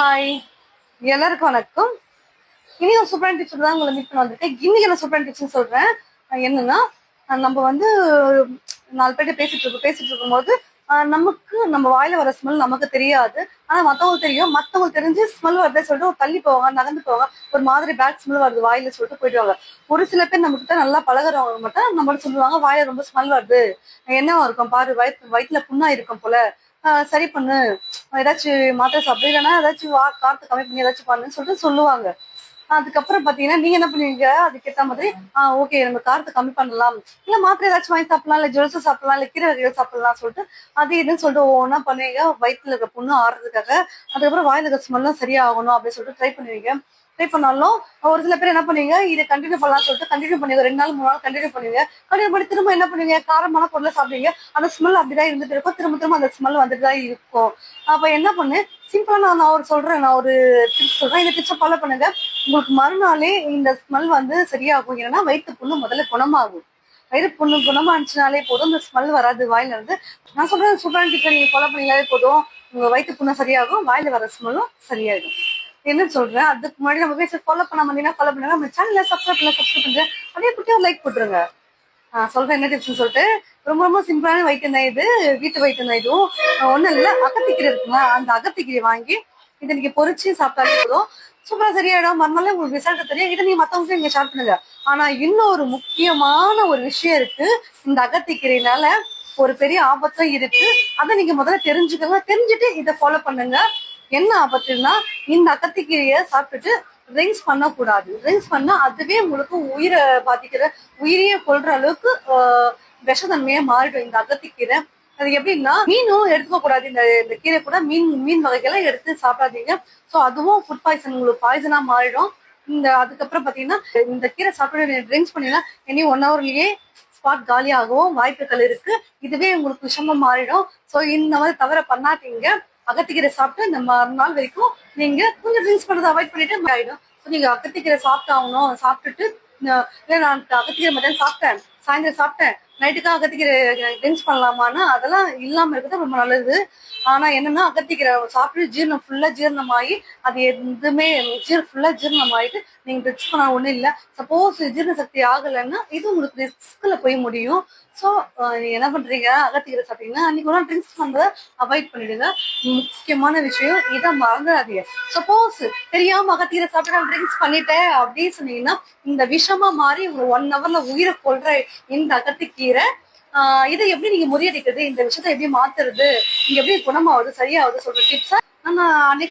Hi எல்லாருக்கும் வணக்கம். இன்னைக்கு ஒரு சூப்பரான தான் உங்களை மீட் பண்ண வந்திருக்கேன் இன்னைக்கு என்ன சூப்பரான சொல்றேன். என்னன்னா நம்ம வந்து நாலு பேர்கிட்ட பேசிட்டு இருக்கோம். பேசிட்டு இருக்கும்போது நமக்கு நம்ம வாயில வர ஸ்மெல் நமக்கு தெரியாது. ஆனா மத்தவங்களுக்கு தெரியும். மத்தவங்களுக்கு தெரிஞ்சு ஸ்மெல் வருதே சொல்லிட்டு ஒரு தள்ளி போவாங்க நகர்ந்து போவாங்க. ஒரு மாதிரி பேட் ஸ்மெல் வருது வாயில சொல்லிட்டு போயிடுவாங்க ஒரு சில பேர் நம்ம கிட்ட நல்லா பழகிறவங்க மட்டும் நம்மளும் சொல்லுவாங்க வாயில ரொம்ப ஸ்மெல் வருது. என்னவா இருக்கும் பாரு வயிற்று வயிற்றுல புண்ணா இருக்கும் போல. ஆஹ் சரி பண்ணு. ஏதாச்சும் மாத்திரை சாப்பிடு இல்லைன்னா ஏதாச்சும் வா காத்து கம்மி பண்ணி ஏதாச்சும் பண்ணுன்னு சொல்லிட்டு சொல்லுவாங்க. அதுக்கப்புறம் பாத்தீங்கன்னா நீங்க என்ன பண்ணுவீங்க? அதுக்கேத்த மாதிரி ஆஹ் ஓகே நம்ம காரத்தை கம்மி பண்ணலாம். இல்ல மாத்திரை ஏதாச்சும் வாங்கி சாப்பிடலாம் இல்ல ஜுவல்ஸ் சாப்பிடலாம் இல்ல கீரை வகைகள் சாப்பிடலாம் சொல்லிட்டு அது இதுன்னு சொல்லிட்டு ஒவ்வொன்றா பண்ணுவீங்க. வயிற்றுல இருக்க புண்ணு ஆறுறதுக்காக அதுக்கப்புறம் வாயில இருக்க ஸ்மெல்லாம் சரியாகணும் அப்படின்னு சொல்லிட்டு ட்ரை பண்ணுவீங்க. ட்ரை பண்ணாலும் ஒரு சில பேர் என்ன பண்ணுவீங்க இதை கண்டினியூ பண்ணலாம் சொல்லிட்டு கண்டினியூ பண்ணுவீங்க. ரெண்டு நாள் மூணு நாள் கண்டினியூ பண்ணுவீங்க. கண்டினியூ பண்ணி திரும்ப என்ன பண்ணுவீங்க? காரமான பொருளை சாப்பிடுவீங்க. அந்த ஸ்மெல் அப்படிதான் இருந்துட்டு இருக்கும். திரும்ப திரும்ப அந்த ஸ்மெல் வந்துட்டு தான் இருக்கும். அப்ப என்ன பண்ணு? சிம்பிளா நான் நான் ஒரு சொல்றேன். நான் ஒரு டிப்ஸ் சொல்றேன். இந்த டிப்ஸை ஃபாலோ பண்ணுங்க. உங்களுக்கு மறுநாளே இந்த ஸ்மெல் வந்து சரியாகும். ஏன்னா வயிற்று புண்ணு முதல்ல குணமாகும். வயிறு புண்ணு குணமாச்சுனாலே போதும். இந்த ஸ்மெல் வராது. வாயில இருந்து நான் சொல்றேன். சூப்பரான டிப்ஸை நீங்க ஃபாலோ பண்ணீங்களாலே போதும். உங்க வயிற்று புண்ணு சரியாகும். வாயில வர ஸ்மெல்லும் சரியாயிடும். என்ன சொல்றேன்? அதுக்கு முன்னாடி நம்ம பேச ஃபாலோ பண்ண மாட்டீங்கன்னா ஃபாலோ பண்ணுங்க. நம்ம சேனல்ல சப்ஸ்கிரைப் பண்ண சப்ஸ்கிரைப் பண்ணுங்க அதே குட்டி ஒரு லைக் போட்டுருங்க. சொல்றேன் என்ன டிப்ஸ்னு சொல்லிட்டு. ரொம்ப ரொம்ப சிம்பிளான வைத்தியம் தான் இது. வீட்டு வைத்தியம் தான் இதுவும். ஒன்றும் இல்லை அகத்திக்கீரை இருக்குங்களா? அந்த அகத்திக்கீரை வாங்கி இதை நீங்க பொறிச்சு சாப்பிட்டாலே போதும். சூப்பரா சரியாயிடும். மறுநாளே உங்களுக்கு ரிசல்ட் தெரியும். இதை நீங்க மத்தவங்களுக்கு நீங்க ஷேர் பண்ணுங்க. ஆனா இன்னும் ஒரு முக்கியமான ஒரு விஷயம் இருக்கு. இந்த அகத்திக்கீரையினால ஒரு பெரிய ஆபத்தும் இருக்கு. அதை நீங்க முதல்ல தெரிஞ்சுக்கோங்க. தெரிஞ்சுட்டு இதை ஃபாலோ பண்ணுங்க. என்ன ஆபத்துன்னா இந்த அகத்திக்கீரையை சாப்பிட்டுட்டு ட்ரிங்க்ஸ் பண்ணக்கூடாது. ட்ரிங்க்ஸ் பண்ணா அதுவே உங்களுக்கு உயிரை பாதிக்கிற உயிரையே கொள்ற அளவுக்கு ஆஹ், மாறிடும் இந்த அகத்திக்கீரை. அது எப்படின்னா மீனும் எடுத்துக்க கூடாது. இந்த இந்த கீரை கூட மீன் மீன் வகைகளை எடுத்து சாப்பிடாதீங்க. ஸோ அதுவும் ஃபுட் பாய்சன் உங்களுக்கு பாய்சனா மாறிடும். இந்த அதுக்கப்புறம் பாத்தீங்கன்னா இந்த கீரை சாப்பிட்டு ட்ரிங்க்ஸ் பண்ணீங்கன்னா இனி ஒன் ஹவர்லயே ஸ்பாட் காலியாகவும் வாய்ப்புகள் இருக்கு. இதுவே உங்களுக்கு விஷமா மாறிடும். ஸோ இந்த மாதிரி தவிர பண்ணாதீங்க. அகத்திக்கீரை சாப்பிட்டு இந்த மறுநாள் வரைக்கும் நீங்க கொஞ்சம் ட்ரிங்க்ஸ் பண்றதை அவாய்ட் பண்ணிட்டு ஆயிடும். நீங்க அகத்திக்கீரை சாப்பிட்டாகணும் சாப்பிட்டுட்டு நான் அகத்திக்கீரை மட்டும் சாப்பிட்டேன். சாயந்தரம் சாப்பிட்டேன். நைட்டுக்காக அகத்திக்கீரை ட்ரிங்க்ஸ் பண்ணலாமான்னா அதெல்லாம் இல்லாமல் இருக்கிறது ரொம்ப நல்லது. ஆனா என்னன்னா அகத்திக்கீரை சாப்பிட்டு ஜீரணம் ஃபுல்லா ஜீரணமாகி அது எதுவுமே ஜீர ஃபுல்லா ஜீரணமாயிட்டு நீங்கள் நீங்க ட்ரிங்க்ஸ் பண்ண ஒண்ணும் இல்லை. சப்போஸ் ஜீரண சக்தி ஆகலைன்னா இது உங்களுக்கு ரிஸ்கில் போய் முடியும். ஸோ என்ன பண்றீங்க? அகத்திக்கீரை சாப்பிட்டீங்கன்னா அன்னைக்கு ஒரு நாள் ட்ரிங்க்ஸ் பண்ணுறத அவாய்ட் பண்ணிடுங்க. முக்கியமான விஷயம் இதை மறந்துடாதீங்க. சப்போஸ் தெரியாம அகத்திக்கீரை சாப்பிட்டு நான் ட்ரிங்க்ஸ் பண்ணிட்டேன் அப்படின்னு சொன்னீங்கன்னா இந்த விஷமா மாறி உங்க ஒன் ஹவர்ல உயிரை கொள்கிற இந்த அகத்திக்கீரை ஆஹ் இதை எப்படி நீங்க முறியடிக்கிறது? இந்த விஷயத்தை எப்படி மாத்துறது? நீங்க எப்படி குணமாவது சரியாவது சொல்ற டிப்ஸை நம்ம அன்னைக்கு